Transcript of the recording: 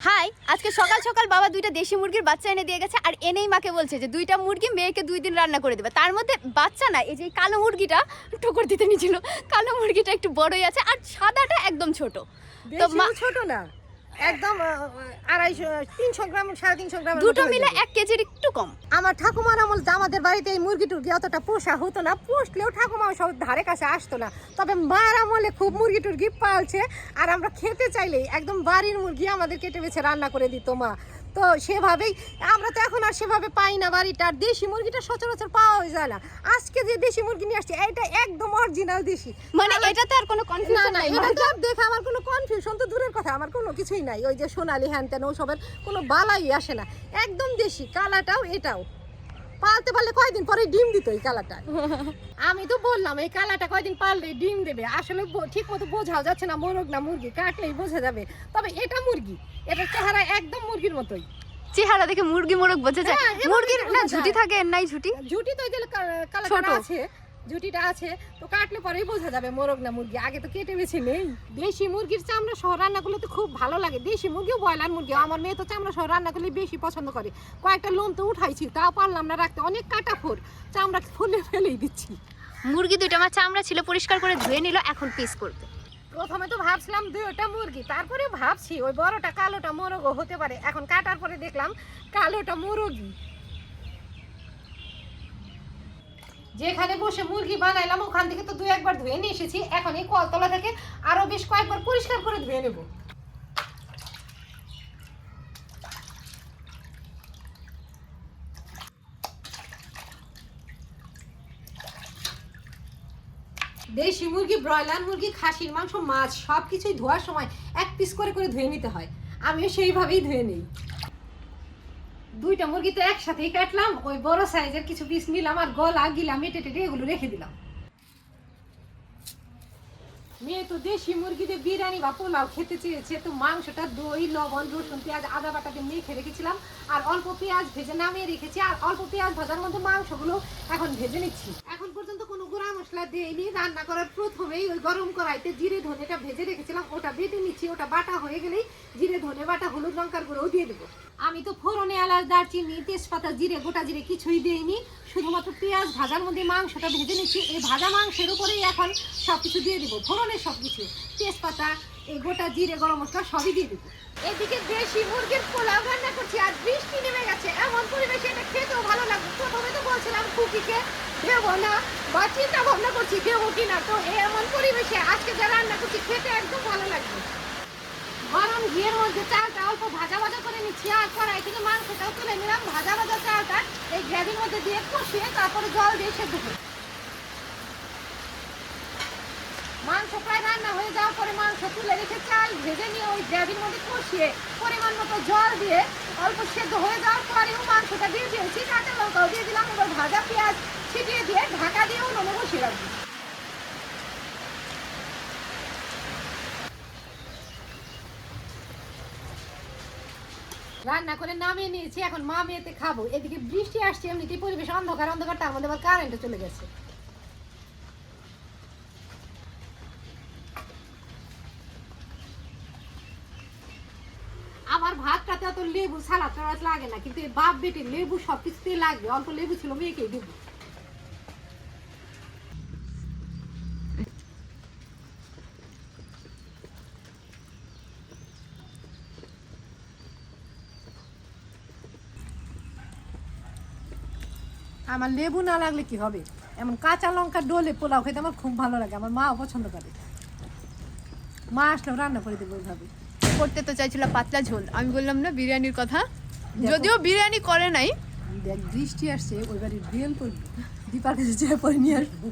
High আজকে সকাল সকাল বাবা দুইটা দেশি মুরগির বাচ্চা এনে দিয়ে গেছে আর এনেই মাকে বলছে যে দুইটা মুরগি মেয়েকে দুই দিন রান্না করে দেবে। তার মধ্যে বাচ্চা না এই যে কালো মুরগিটা ঠোকর দিতে নিয়েছিল কালো মুরগিটা একটু বড়ই আছে আর সাদাটা একদম ছোট। তো মা- ছোট না। একদম আড়াইশো তিনশো গ্রাম সাড়ে তিনশো গ্রাম দুটো মিলে এক কেজির একটু কম। আমার ঠাকুমার আমল আমাদের বাড়িতে এই মুরগি টুরগি অতটা পোষা হতো না পুষলেও ঠাকুমা সব ধারে কাছে আসতো না। তবে মার আমলে খুব মুরগি টুরগি পালছে আর আমরা খেতে চাইলেই একদম বাড়ির মুরগি আমাদের কেটে বেছে রান্না করে দিত মা। তো সেভাবেই আমরা তো এখন আর সেভাবে পাই না বাড়িটা। আর দেশি মুরগিটা সচরাচর পাওয়া যায় না। আজকে যে দেশি মুরগি নিয়ে আসছে এটা একদম অরিজিনাল দেশি। মানে এটা তো আর কোনো কনফিউশন নাই এটা তো দেখে আমার কোনো কনফিউশন তো দূরের কথা আমার কোনো কিছুই নাই। ওই যে সোনালি হ্যান ত্যান ওসবের কোনো বালাই আসে না। একদম দেশি কালাটাও এটাও। পালতে পারলে কয়দিন পরে ডিম দিত এই কালাটা। আমি তো বললাম এই কালাটা কয়দিন পারলে ডিম দেবে? আসলে ঠিক মতো বোঝাও যাচ্ছে না মোরগ না মুরগি কাটলেই বোঝা যাবে। তবে এটা মুরগি এটা চেহারা একদম মুরগির মতোই। চেহারা দেখে মুরগি মোরগ বোঝা যায়? হ্যাঁ, মুরগির না ঝুটি থাকে নাই ঝুটি? ঝুটি তো এই যে কালাটা আছে ঝুটিটা আছে তো কাটলে পরেই বোঝা যাবে মোরগ না মুরগি। আগে তো কেটে বেছে নেই। দেশি মুরগির চামড়া সহ রান্না করলে তো খুব ভালো লাগে। দেশি মুরগিও ব্রয়লার মুরগি। আমার মেয়ে তো চামড়া সহ রান্না করলে বেশি পছন্দ করে। কয়েকটা লোম তো উঠাইছি তাও পারলাম না রাখতে। অনেক কাটা ফোর চামড়া ফুলে ফেলেই দিচ্ছি। মুরগি দুইটা আমার চামড়া ছিল পরিষ্কার করে ধুয়ে নিল এখন পিস করবে। প্রথমে তো ভাবছিলাম দুইটা মুরগি তারপরে ভাবছি ওই বড়টা কালোটা মোরগও হতে পারে। এখন কাটার পরে দেখলাম কালোটা মুরগি যেখানে বসে মুরগি বানাইলাম, ওখান থেকে তো দুই একবার ধুয়ে নিয়ে এসেছি। এখন এই কলতলা থেকে আরও বেশ কয়েকবার পরিষ্কার করে ধুয়ে নেব। দেশি মুরগি, ব্রয়লার মুরগি, খাসির মাংস, মাছ সব কিছুই ধোয়ার সময় এক পিস করে করে ধুয়ে নিতে হয়। আমিও সেইভাবেই ধুয়ে নিই। দুইটা মুরগি তো একসাথেই কাটলাম, ওই বড় সাইজের কিছু পিস নিলাম আর গলা, গিলা মেটে টেটে এগুলো রেখে দিলাম। মেয়ে তো দেশি মুরগিতে বিরিয়ানি বা পোলাও খেতে চেয়েছে, তো মাংসটা দই, লবণ, রসুন, পেঁয়াজ, আদা বাটাতে মেখে রেখেছিলাম আর অল্প পেঁয়াজ ভেজে নামিয়ে রেখেছি আর অল্প পেঁয়াজ ভাজার মধ্যে মাংসগুলো এখন ভেজে নিচ্ছি। এখন মশলা দিইনি রান্না করার প্রথমেই ওই গরম কড়াইতে জিরে ধনেটা ভেজে রেখেছিলাম। ওটা বেটে নিচ্ছি, ওটা বাটা হয়ে গেলেই জিরে ধনে বাটা, হলুদ লঙ্কার গুঁড়োও দিয়ে দেবো। আমি তো ফোড়নে এলাচ, দারচিনি, তেজপাতা, জিরে, গোটা জিরে কিছুই দিইনি। শুধুমাত্র পেঁয়াজ ভাজার মধ্যে মাংসটা ভেজে নিচ্ছি। এই ভাজা মাংসের উপরেই এখন সব কিছু দিয়ে দেবো, ফোড়নের সব কিছু তেজপাতা এই গোটা জিরে গরম মশলা সবই দিয়ে দেবো। এদিকে দেশি মুরগির পোলাও রান্না করছি আর বৃষ্টি নেমে গেছে। এমন পরিবেশে এটা খেতেও ভালো লাগবে। প্রথমে তো বলছিলাম কুকিকে দেবো না বা চিন্তা ভাবনা করছি দেবো কিনা তো এমন পরিবেশে আজকে যা রান্না করছি খেতে একদম ভালো লাগবে। গরম ঘিয়ের মধ্যে চালটা অল্প ভাজা ভাজা করে নিচ্ছি। আর কড়াই থেকে মাংসটাও তুলে নিলাম। ভাজা ভাজা চালটা এই গ্রেভির মধ্যে দিয়ে কষিয়ে তারপরে জল দিয়ে সেদ্ধ করি রান্না হয়ে পরে মাংস তুলে রেখে চাল ভেজে নিয়ে ওই গ্রেভির মধ্যে কষিয়ে পরিমাণ মতো জল দিয়ে অল্প সেদ্ধ হয়ে যাওয়ার পরেও মাংসটা দিয়ে দিয়েছি, কাঁচা লঙ্কাও দিয়ে দিলাম ভাজা পেঁয়াজ ছিটিয়ে দিয়ে ঢাকা বসিয়ে রাখব। রান্না করে নামিয়ে নিয়েছি, এখন মা মেয়েতে খাব। এদিকে বৃষ্টি আসছে, এমনিতেই পরিবেশ অন্ধকার অন্ধকার তার মধ্যে আবার চলে গেছে। লেবু লাগে না, কিন্তু বাপ লেবু সব কিছুতেই লাগবে অল্প লেবু ছিল মেয়েকেই দেবো। আমার লেবু না লাগলে কি হবে? এমন কাঁচা লঙ্কা ডোলে পোলাও খেতে আমার খুব ভালো লাগে, আমার মাও পছন্দ করে। মা আসলেও রান্না করে দেবো ওইভাবে। করতে তো চাইছিল পাতলা ঝোল। আমি বললাম না বিরিয়ানির কথা। যদিও বিরিয়ানি করে নাই। দেখ বৃষ্টি আসছে ওই বাড়ির বিরিয়ানি করবি দীপাকে যে পরে নিয়ে আসব।